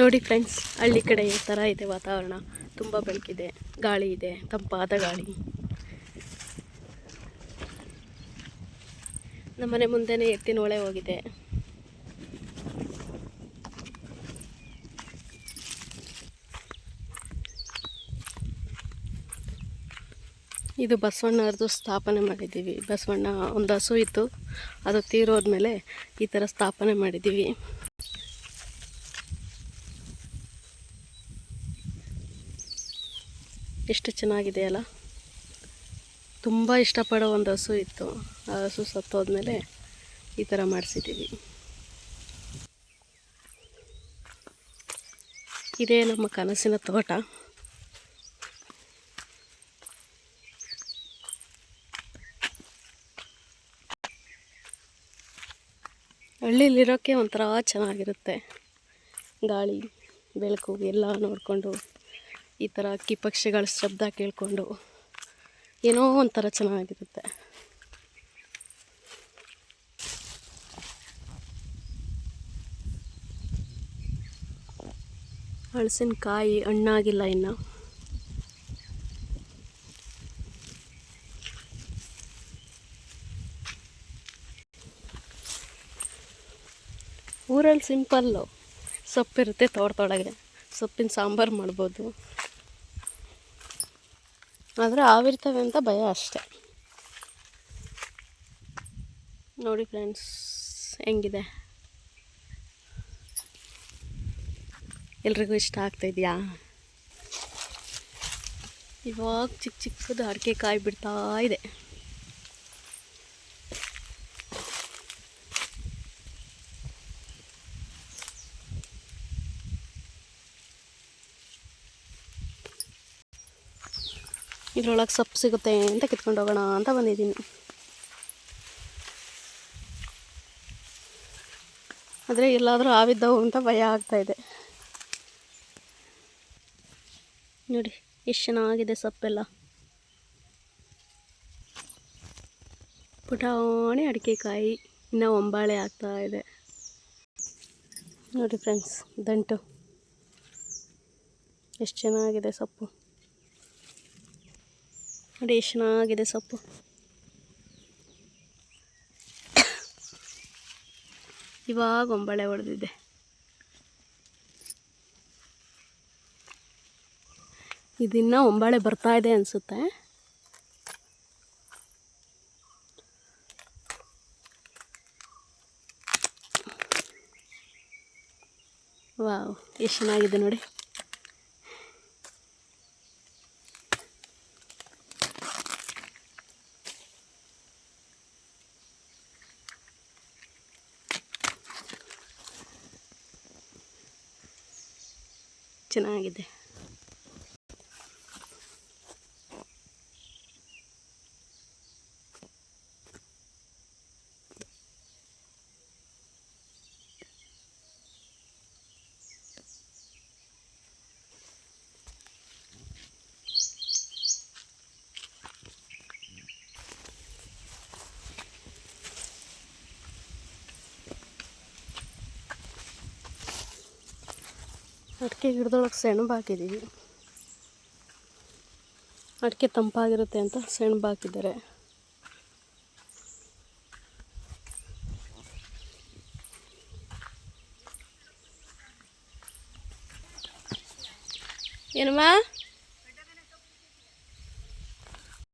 ನೋಡಿ ಫ್ರೆಂಡ್ಸ್ ಹಳ್ಳಿ ಕಡೆ ಈ ಥರ ಇದೆ ವಾತಾವರಣ. ತುಂಬ ಬೆಳಕಿದೆ, ಗಾಳಿ ಇದೆ, ತಂಪಾದ ಗಾಳಿ. ನಮ್ಮನೆ ಮುಂದೆನೇ ಎತ್ತಿನ ಹೊಳೆ ಹೋಗಿದೆ. ಇದು ಬಸವಣ್ಣವ್ರದ್ದು ಸ್ಥಾಪನೆ ಮಾಡಿದ್ದೀವಿ. ಬಸವಣ್ಣ ಒಂದು ಹಸು ಇತ್ತು, ಅದು ತೀರೋದ್ಮೇಲೆ ಈ ಥರ ಸ್ಥಾಪನೆ ಮಾಡಿದ್ದೀವಿ. ಎಷ್ಟು ಚೆನ್ನಾಗಿದೆ ಅಲ್ಲ ತುಂಬ ಇಷ್ಟಪಡೋ ಒಂದು ಹಸು ಇತ್ತು. ಆ ಹಸು ಸತ್ತೋದ್ಮೇಲೆ ಈ ಥರ ಮಾಡಿಸಿದ್ದೀವಿ. ಇದೇ ನಮ್ಮ ಕನಸಿನ ತೋಟ. ಹಳ್ಳಿಲಿರೋಕ್ಕೆ ಒಂಥರ ಚೆನ್ನಾಗಿರುತ್ತೆ. ಗಾಳಿ, ಬೆಳಕು ಎಲ್ಲ ನೋಡಿಕೊಂಡು ಈ ಥರ ಅಕ್ಕಿ ಪಕ್ಷಿಗಳ ಶಬ್ದ ಕೇಳಿಕೊಂಡು ಏನೋ ಒಂಥರ ಚೆನ್ನಾಗಿರುತ್ತೆ. ಹಳಸಿನಕಾಯಿ ಹಣ್ಣಾಗಿಲ್ಲ ಇನ್ನು. ಊರಲ್ಲಿ ಸಿಂಪಲ್ಲು ಸೊಪ್ಪಿರುತ್ತೆ ತೋಟದೊಳಗೆ ಸೊಪ್ಪಿನ ಸಾಂಬಾರು ಮಾಡ್ಬೋದು. ಆದರೆ ಆವಿರ್ತವೆ ಅಂತ ಭಯ ಅಷ್ಟೆ. ನೋಡಿ ಫ್ರೆಂಡ್ಸ್, ಹೆಂಗಿದೆ? ಎಲ್ರಿಗೂ ಇಷ್ಟ ಆಗ್ತಾಯಿದೆಯಾ ಇವಾಗ ಚಿಕ್ಕ ಚಿಕ್ಕದು ಅಡಿಕೆ ಕಾಯಿ ಬಿಡ್ತಾ ಇದೆ. ಇದ್ರೊಳಗೆ ಸೊಪ್ಪು ಸಿಗುತ್ತೆ ಅಂತ ಕಿತ್ಕೊಂಡು ಹೋಗೋಣ ಅಂತ ಬಂದಿದ್ದೀನಿ. ಆದರೆ ಎಲ್ಲಾದರೂ ಆವಿದ್ದವು ಅಂತ ಭಯ ಆಗ್ತಾಯಿದೆ ನೋಡಿ, ಎಷ್ಟು ಚೆನ್ನಾಗಿದೆ ಸೊಪ್ಪೆಲ್ಲ. ಪುಟಾಣಿ ಅಡಿಕೆಕಾಯಿ ಇನ್ನು ಒಂಬಾಳೆ ಆಗ್ತಾ ಇದೆ. ನೋಡಿ ಫ್ರೆಂಡ್ಸ್ ದಂಟು. ಎಷ್ಟು ಚೆನ್ನಾಗಿದೆ ಸೊಪ್ಪು. ನೋಡಿ ಎಷ್ಟು ಚೆನ್ನಾಗಿದೆ ಸೊಪ್ಪು. ಇವಾಗ ಒಂಬಳೆ ಹೊಡೆದಿದ್ದೆ ಇದಿನ್ನ ಒಂಬಾಳೆ ಬರ್ತಾ ಇದೆ ಅನಿಸುತ್ತೆ. ವಾವ್, ಎಷ್ಟು ಚೆನ್ನಾಗಿದೆ ನೋಡಿ. ಚೆನ್ನಾಗಿದೆ. ಅಡಿಕೆ ಗಿಡದೊಳಗೆ ಸೆಣಬು ಹಾಕಿದ್ದೀವಿ ಅಡಿಕೆ ತಂಪಾಗಿರುತ್ತೆ ಅಂತ ಸೆಣಬು ಹಾಕಿದ್ದಾರೆ. ಏನಮ್ಮ?